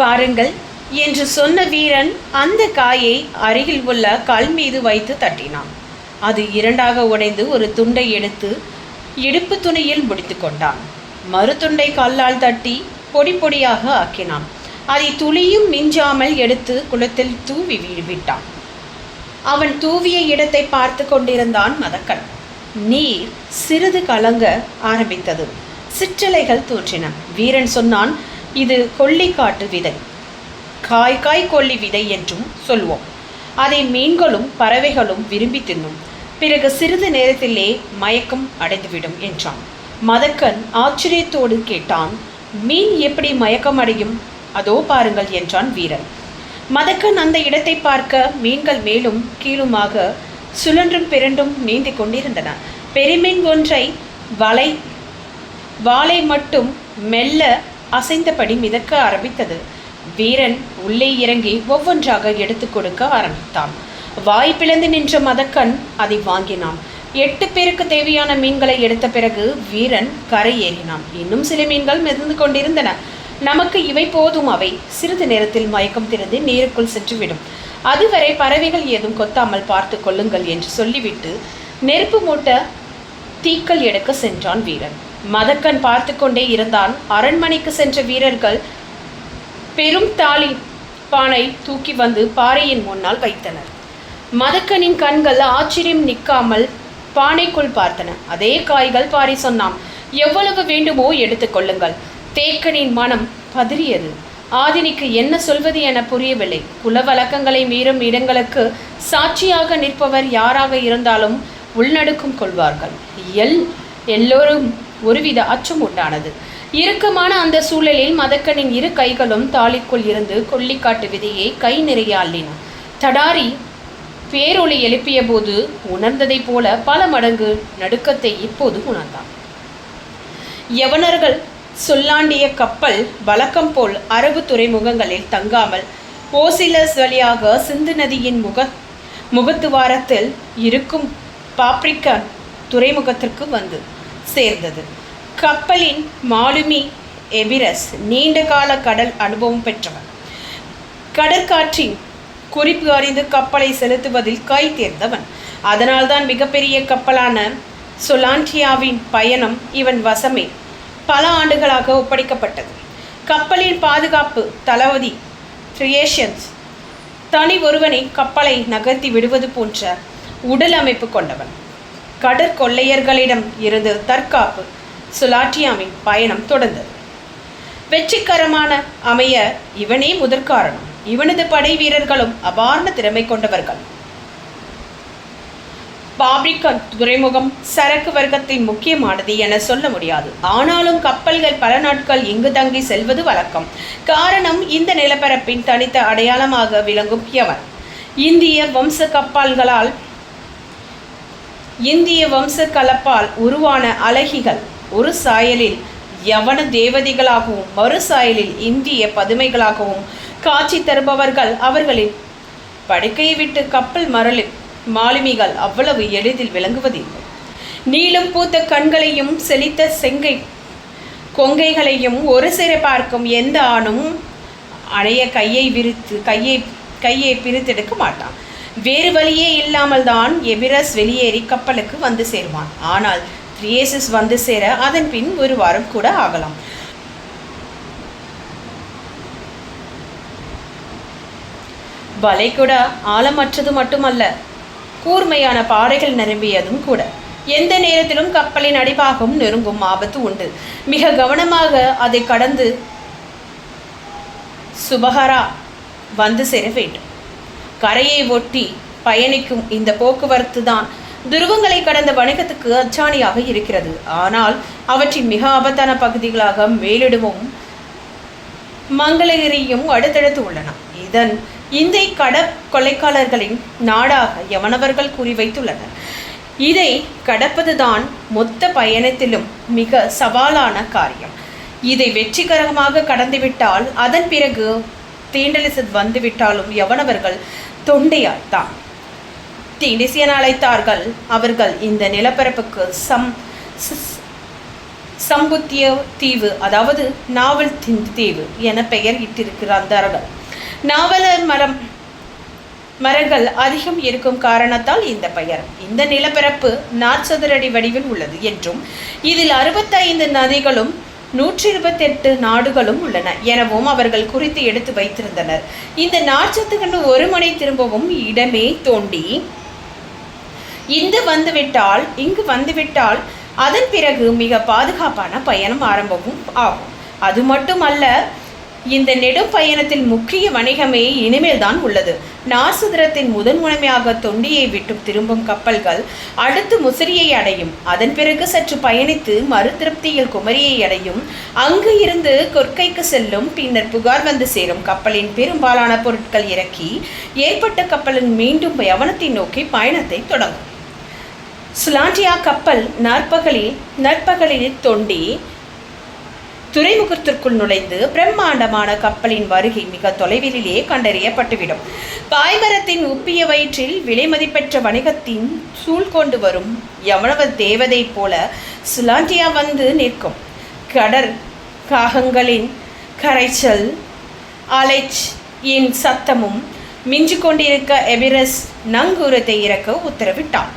பாருங்கள். என்று சொன்ன வீரன் அந்த காயை அருகில் உள்ள கல் மீது வைத்து தட்டினான். அது இரண்டாக உடைந்து ஒரு துண்டை எடுத்து இடுப்பு துணியில் முடித்து கொண்டான். மறு துண்டை கல்லால் தட்டி பொடி பொடியாக ஆக்கினான். அதை துளியும் மிஞ்சாமல் எடுத்து குளத்தில் தூவி விட்டான். அவன் தூவிய இடத்தை பார்த்து கொண்டிருந்தான் மதக்கன். நீர் சிறிது கலங்க ஆரம்பித்தது. சிற்றலைகள் தோன்றின. வீரன் சொன்னான் இது கொல்லிக்காட்டு விதை. காய் காய் கொல்லி விதை என்றும் சொல்வோம். அதை மீன்களும் பறவைகளும் விரும்பி தின்னும். பிறகு சிறிது நேரத்திலே மயக்கம் அடைந்துவிடும் என்றான். மதக்கன் ஆச்சரியத்தோடு கேட்டான் மீன் எப்படி மயக்கம் அடையும் அதோ பாருங்கள் என்றான் வீரன். மதக்கன் அந்த இடத்தை பார்க்க மீன்கள் மேலும் கீழுமாக சுழன்றும் பிறண்டும் நீந்தி கொண்டிருந்தன. பெருமீன் ஒன்றை வலை வாளை மட்டும் மெல்ல அசைந்தபடி மிதக்க ஆரம்பித்தது. வீரன் உள்ளே இறங்கி ஒவ்வொன்றாக எடுத்து கொடுக்க ஆரம்பித்தான். வாய் பிளந்து நின்ற மதக்கன் அதை வாங்கினான். எட்டு பேருக்கு தேவையான மீன்களை எடுத்த பிறகு வீரன் கரை ஏறினான். இன்னும் சில மீன்கள் மிதந்து கொண்டிருந்தன. நமக்கு இவை போதும் அவை. சிறிது நேரத்தில் மயக்கம் திறந்து நீருக்குள் சென்றுவிடும். அதுவரை பறவைகள் ஏதும் கொத்தாமல் பார்த்து கொள்ளுங்கள் என்று சொல்லிவிட்டு நெருப்பு மூட்ட தீக்கள் எடுக்க சென்றான் வீரன். மதக்கன் பார்த்து கொண்டே இருந்தான். அரண்மனைக்கு சென்ற வீரர்கள் பெரும் தாலி பானை தூக்கி வந்து பாறையின் முன்னால் வைத்தனர். மதக்கனின் கண்கள் ஆச்சரியம் நிற்காமல் பானைக்குள் பார்த்தன. அதே காய்கள் பாரி சொன்னான் எவ்வளவு வேண்டுமோ எடுத்துக்கொள்ளுங்கள் தேக்கனின் மனம் பதறியது. ஆதினிக்கு என்ன சொல்வது என புரியவில்லை. குல வழக்கங்களை மீறும் இடங்களுக்கு சாட்சியாக நிற்பவர் யாராக இருந்தாலும் உள்நடுக்கம் கொள்வார்கள். எல் எல்லோரும் ஒருவித அச்சம் உண்டானது. இறுக்கமான அந்த சூழலில் மதக்கனின் இரு கைகளும் தாலிக்குள் இருந்து கொல்லிக்காட்டு விதையை கை நிறைய அள்ளின. தடாரி பேரொளி எழுப்பிய போது உணர்ந்ததைப் போல பல மடங்கு நடுக்கத்தை இப்போது உணர்ந்தான். யவனர்கள் சொல்லாண்டிய கப்பல் வழக்கம் போல் அரபு துறைமுகங்களில் தங்காமல் ஓசிலஸ் வழியாக சிந்து நதியின் முக முகத்துவாரத்தில் இருக்கும் பாப்ரிக்க துறைமுகத்திற்கு வந்து சேர்ந்தது. கப்பலின் மாலுமி எபிரஸ் நீண்ட கால கடல் அனுபவம் பெற்றவர் கடற்காற்றின் குறிப்பு அறிந்து கப்பலை செலுத்துவதில் கை தேர்ந்தவன். அதனால்தான் மிகப்பெரிய கப்பலான சொலாண்டியாவின் பயணம் இவன் வசமே பல ஆண்டுகளாக ஒப்படைக்கப்பட்டது. கப்பலின் பாதுகாப்பு தளபதி ட்ரியேஷன்ஸ் தனி ஒருவனை கப்பலை நகர்த்தி விடுவது போன்ற உடல் அமைப்பு கொண்டவன். கடற்கொள்ளையர்களிடம் இருந்து தற்காப்பு சுலாட்டியாவின் பயணம் தொடர்ந்தது. வெற்றிகரமான அமைய இவனே முதற்காரணம். இவனது படை வீரர்களும் அபார்ந்த திறமை கொண்டவர்கள். பாப்ரிக்க துறைமுகம் சரக்கு வர்க்கத்தின் முக்கியமானது என சொல்ல முடியாது. ஆனாலும் கப்பல்கள் பல நாட்கள் இங்கு தங்கி செல்வது வழக்கம். காரணம் இந்த நிலப்பரப்பின் தனித்த அடையாளமாக விளங்கும் யவன். இந்திய வம்ச கப்பல்களால் இந்திய வம்ச கலப்பால் உருவான அழகிகள். ஒரு சாயலில் யவன தேவதைகளாகவும் மறுசாயலில் இந்திய பதுமைகளாகவும் காட்சி தருபவர்கள் அவர்களின் படுக்கையை விட்டு கப்பல் மரலில் மாலுமிகள் அவ்வளவு எளிதில் விளங்குவதில்லை. நீளம் பூத்த கண்களையும் செழித்த செங்கை கொங்கைகளையும் ஒரு சிற பார்க்கும் எந்த ஆணும் அணைய கையை விரித்து கையை கையை பிரித்தெடுக்க மாட்டான். வேறு வழியே இல்லாமல் தான் எபிரஸ் வெளியேறி கப்பலுக்கு வந்து சேருவான். ஆனால் த்ரியேசஸ் வந்து சேர அதன் பின் ஒரு வாரம் கூட ஆகலாம். வளைகுடா ஆழமற்றது மட்டுமல்ல கூர்மையான பாறைகள் நிரம்பியதும் கூட. எந்த நேரத்திலும் கப்பலின் அடிபாகம் நெருங்கும் ஆபத்து உண்டு. மிக கவனமாக அதை கடந்து சுபஹரா வந்து சேர வேண்டும். கரையை ஒட்டி பயணிக்கும் இந்த போக்குவரத்து தான் துருவங்களை கடந்த வணிகத்துக்கு அச்சாணியாக இருக்கிறது. ஆனால் அவற்றின் மிக ஆபத்தான பகுதிகளாக மேலிடமும் மங்களகிரியும் அடுத்தடுத்து உள்ளன. இதன் இந்தை கட கொலைக்காரர்களின் நாடாக யமனவர்கள் குறிவைத்துள்ளனர். இதை கடப்பதுதான் மொத்த பயணத்திலும் மிக சவாலான காரியம். இதை வெற்றிகரமாக கடந்துவிட்டால் அதன் பிறகு தீண்டலிசத் வந்துவிட்டாலும் யவனவர்கள் தொண்டையாய்த்தான். தீண்டிசியன் அழைத்தார்கள். அவர்கள் இந்த நிலப்பரப்புக்கு சம் சம்புத்திய தீவு அதாவது நாவல் தி- தீவு என பெயர் இட்டிருக்கிறார்கள் நாவலர் மரம் மரங்கள் அதிகம் இருக்கும் காரணத்தால் இந்த பெயர். இந்த நிலப்பரப்பு நாற்சதுரடி வடிவில் உள்ளது என்றும் இதில் அறுபத்தைந்து நதிகளும் நூற்றி இருபத்தெட்டு நாடுகளும் உள்ளன. எனவும் அவர்கள் குறித்து எடுத்து வைத்திருந்தனர். இந்த நாற்சத்துக்கு ஒரு முனை திரும்பவும் இடமே தோண்டி இங்கு வந்துவிட்டால் இங்கு வந்துவிட்டால் அதன் பிறகு மிக பாதுகாப்பான பயணம் ஆரம்பமும் ஆகும். அது மட்டுமல்ல இந்த நெடும் பயணத்தில் முக்கிய வணிகமே இனிமேல் தான் உள்ளது. நாசுதிரத்தின் முதன் முனைமையாக தொண்டியை விட்டு திரும்பும் கப்பல்கள் அடுத்து முசிறியை அடையும். அதன் பிறகு சற்று பயணித்து மறு திருப்தியில் குமரியை அடையும். அங்கு இருந்து கொற்கைக்கு செல்லும் பின்னர் புகார் வந்து சேரும். கப்பலின் பெரும்பாலான பொருட்கள் இறக்கி ஏற்பட்ட கப்பலின் மீண்டும் யவனத்தை நோக்கி பயணத்தை தொடங்கும். சுலாண்டியா கப்பல் நற்பகலில் நற்பகலில் தொண்டி துறைமுகத்திற்குள் நுழைந்து பிரம்மாண்டமான கப்பலின் வருகை மிக தொலைவிலேயே கண்டறியப்பட்டுவிடும். பாய்மரத்தின் உப்பிய வயிற்றில் விலைமதிப்பெற்ற வணிகத்தின் சூழ் கொண்டு வரும் எவ்வளவு தேவதை போல சுலாண்டியா வந்து நிற்கும். கடற் காகங்களின் கரைச்சல் அலைச் இன் சத்தமும் மிஞ்சு கொண்டிருக்க எபிரஸ் நங்கூரத்தை இறக்க உத்தரவிட்டான்.